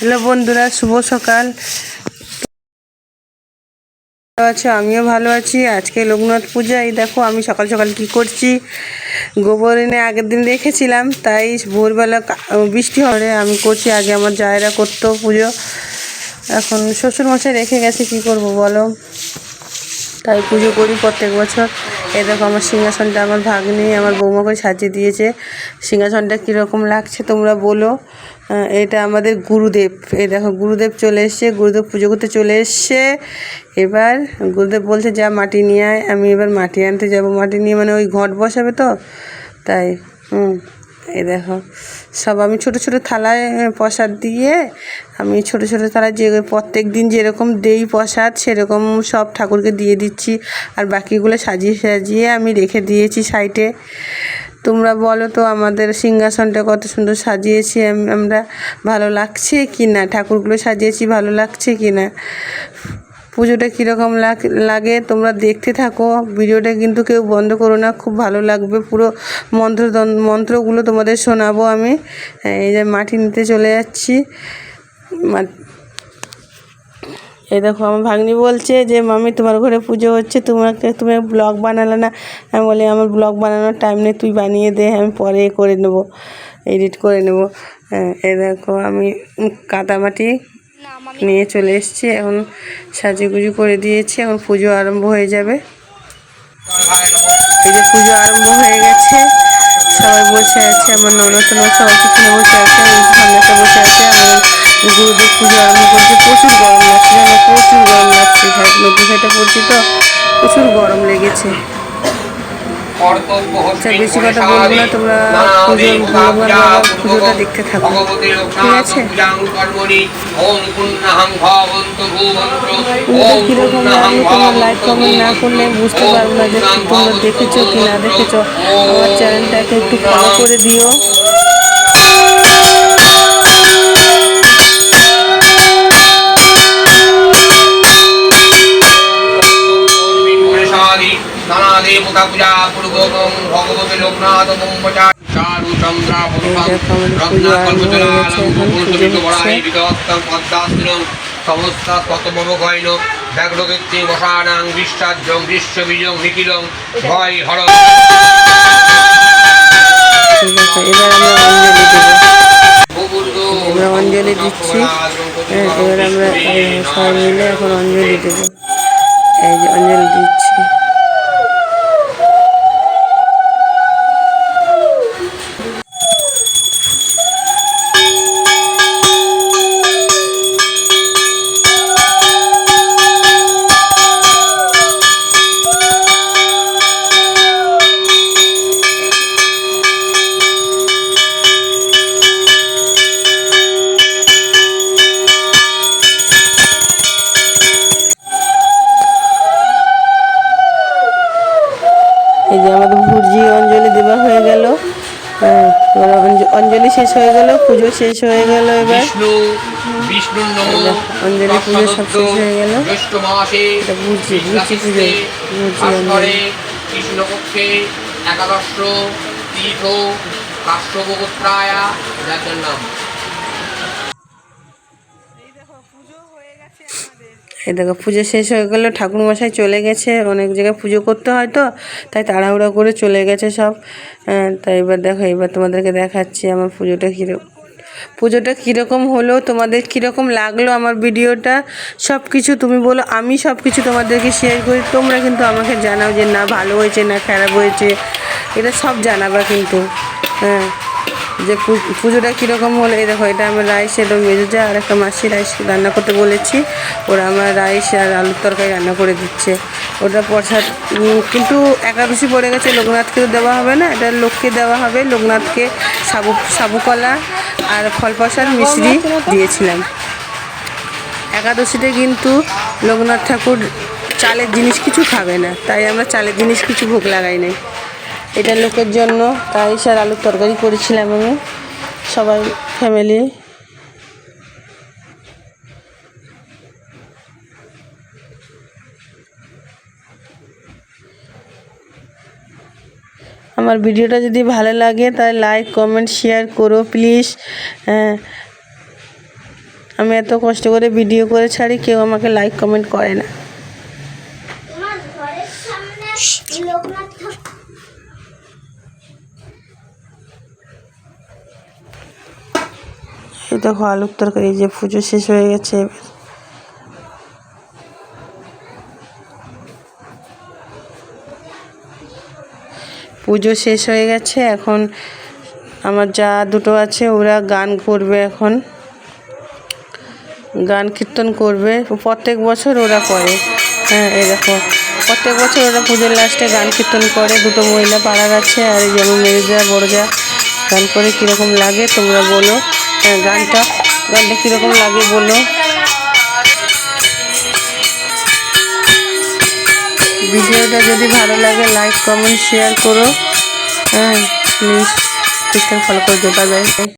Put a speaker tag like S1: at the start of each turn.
S1: Hello বন্ধুরা, শুভ সকাল। ভালো আছো? আমিও ভালো আছি। আজকে লোকনাথ পূজা। এই দেখো, আমি সকাল সকাল কি করছি? গোবর এনে আগের দিন রেখেছিলাম, তাই ভোরবেলা বৃষ্টি হলে আমি করছি আগে আমার জায়রা করতো পুজো। এখন শ্বশুরমশাই রেখে গেছে, কি করব বলো? তাই পুজো করি প্রত্যেক বছর। এই দেখো আমার সিংহাসনটা, আমার ভাগ্নি, আমার বৌমা করে সাজিয়ে দিয়েছে। সিংহাসনটা কীরকম লাগছে তোমরা বলো। এটা আমাদের গুরুদেব। এ দেখো, গুরুদেব চলে এসছে, গুরুদেব পুজো করতে চলে এসছে। এবার গুরুদেব বলছে, যা মাটি নিয়ে আয়, আমি এবার মাটি আনতে যাব। মাটি নিয়ে মানে ওই ঘট বসাবে তো? তাই, হুম। এই দেখো, সব আমি ছোট ছোট থালায় প্রসাদ দিয়ে আমি ছোট ছোট থালায় যে প্রত্যেক দিন যেরকম দেই প্রসাদ, সেরকম সব ঠাকুরকে দিয়ে দিচ্ছি। আর বাকিগুলো সাজিয়ে সাজিয়ে আমি রেখে দিয়েছি সাইডে। তোমরা বলো তো, আমাদের সিংহাসনটা কত সুন্দর সাজিয়েছি আমরা ভালো লাগছে কি না ঠাকুরগুলো সাজিয়েছি, ভালো লাগছে কি না পুজোটা কীরকম লাগ- লাগে তোমরা দেখতে থাকো। ভিডিওটা কিন্তু কেউ বন্ধ করো না, খুব ভালো লাগবে। পুরো মন্ত্র মন্ত্রগুলো তোমাদের শোনাবো আমি। এই যে মাটি নিতে চলে যাচ্ছি। এই দেখো, আমার ভাগ্নি বলছে যে, মামি, তোমার ঘরে পুজো হচ্ছে তোমাকে তুমি ব্লগ বানালে না? আমি বলি, আমার ব্লগ বানানোর টাইম নেই, তুই বানিয়ে দে, আমি পরে করে নেব এডিট করে নেব। হ্যাঁ এই দেখো, আমি কাদামাটি নিয়ে চলে এসেছি, এখন সাজুগুজু করে দিয়েছি, এখন পুজো আরম্ভ হয়ে যাবে। এই যে পুজো আরম্ভ হয়ে গেছে, সবাই বসে আছে, আমার ননদ সবাই পিছনে বসে আছে ওই সামনেটা বসে আছে আমার গুরুদেব পুজো আরম্ভ করছে, প্রচুর গরম লাগছে, জানো, প্রচুর গরম লাগছে নদী সাইডে পড়ছি তো, প্রচুর গরম লেগেছে। আচ্ছা বেশি কথা বলব না তোমরা পুজো ভগবান বাবার পুজোটা দেখতে থাকো। ঠিক আছে? পুজোটা কীরকম লাগে? তোমার লাইক কমেন্ট না করলে বুঝতে পারব না যে তোমরা দেখেছ কি না দেখেছ। আমার চ্যানেলটাকে একটু ফলো করে দিও।
S2: নানা দেবতা পূজা
S1: আমরা অঞ্জলি দিচ্ছি এবার আমরা সবাই মিলে এখন অঞ্জলি দেবো এই যে অঞ্জলি দিচ্ছি। এই যে আমাদের ভুর্জি অঞ্জলি দেওয়া হয়ে গেল হ্যাঁ অঞ্জলি শেষ হয়ে গেল পুজো শেষ হয়ে গেল এবার অঞ্জলি পুজো সব শেষ হয়ে গেল। বুঝছি, বুঝছি পুজো, বুঝছি।
S2: কৃষ্ণপক্ষে একাদশ তীর্থ কাশ্যপগোত্রায়া যার নাম
S1: এই দেখো পুজো শেষ হয়ে গেলো ঠাকুরমশাই চলে গেছে অনেক জায়গায় পুজো করতে হয় তো তাই তাড়াহুড়ো করে চলে গেছে সব। হ্যাঁ, তাই এবার দেখো এবার তোমাদেরকে দেখাচ্ছি আমার পুজোটা কীরকম। পুজোটা কীরকম হলো তোমাদের কীরকম লাগল আমার ভিডিওটা সব কিছু তুমি বলো আমি সব কিছু তোমাদেরকে শেয়ার করি তোমরা কিন্তু আমাকে জানাও যে না ভালো হয়েছে না খারাপ হয়েছে এটা সব জানাবা কিন্তু। হ্যাঁ। যে পুজোটা কীরকম হলো, এই দেখো, এটা আমার রাইস এটা মেজুজা আর একটা মাসি রাইস রান্না করতে বলেছি। ওরা আমার রাইস আর আলুর তরকারি রান্না করে দিচ্ছে। ওটা প্রসাদ কিন্তু একাদশী পড়ে গেছে লোকনাথকেও দেওয়া হবে না, এটা লোককে দেওয়া হবে, লোকনাথকে সাবু, সাবুকলা আর ফল প্রসাদ মিশ্রি দিয়েছিলাম। একাদশীতে কিন্তু লোকনাথ ঠাকুর চালের জিনিস কিছু খাবে না, তাই আমরা চালের জিনিস কিছু ভোগ লাগাই নাই। এটা লোকের জন্য তাই স্যার আলুর তরকারি করেছিলাম আমি, সবাই ফ্যামিলি আমার ভিডিওটা যদি ভালো লাগে, তাহলে লাইক কমেন্ট শেয়ার করো প্লিজ হ্যাঁ। আমি এত কষ্ট করে ভিডিও করে ছাড়ি, কেউ আমাকে লাইক কমেন্ট করে না। এই দেখো আলুর তরকারি যে পুজো শেষ হয়ে গেছে পুজো শেষ হয়ে গেছে, এখন আমার যা দুটো আছে, ওরা গান করবে এখন। গান কীর্তন করবে, প্রত্যেক বছর ওরা করে। হ্যাঁ এই দেখো, প্রত্যেক বছর ওরা পুজোর লাস্টে গান কীর্তন করে। দুটো মহিলা পাড়ার আছে, আর যেমন মেরেজা বড়জা গান করে কীরকম লাগে তোমরা বলো। গানটা। গানটা কীরকম লাগে বলো? ভিডিওটা যদি ভালো লাগে লাইক কমেন্ট শেয়ার করো। হ্যাঁ প্লিজ ফলো করে দেওয়া বাই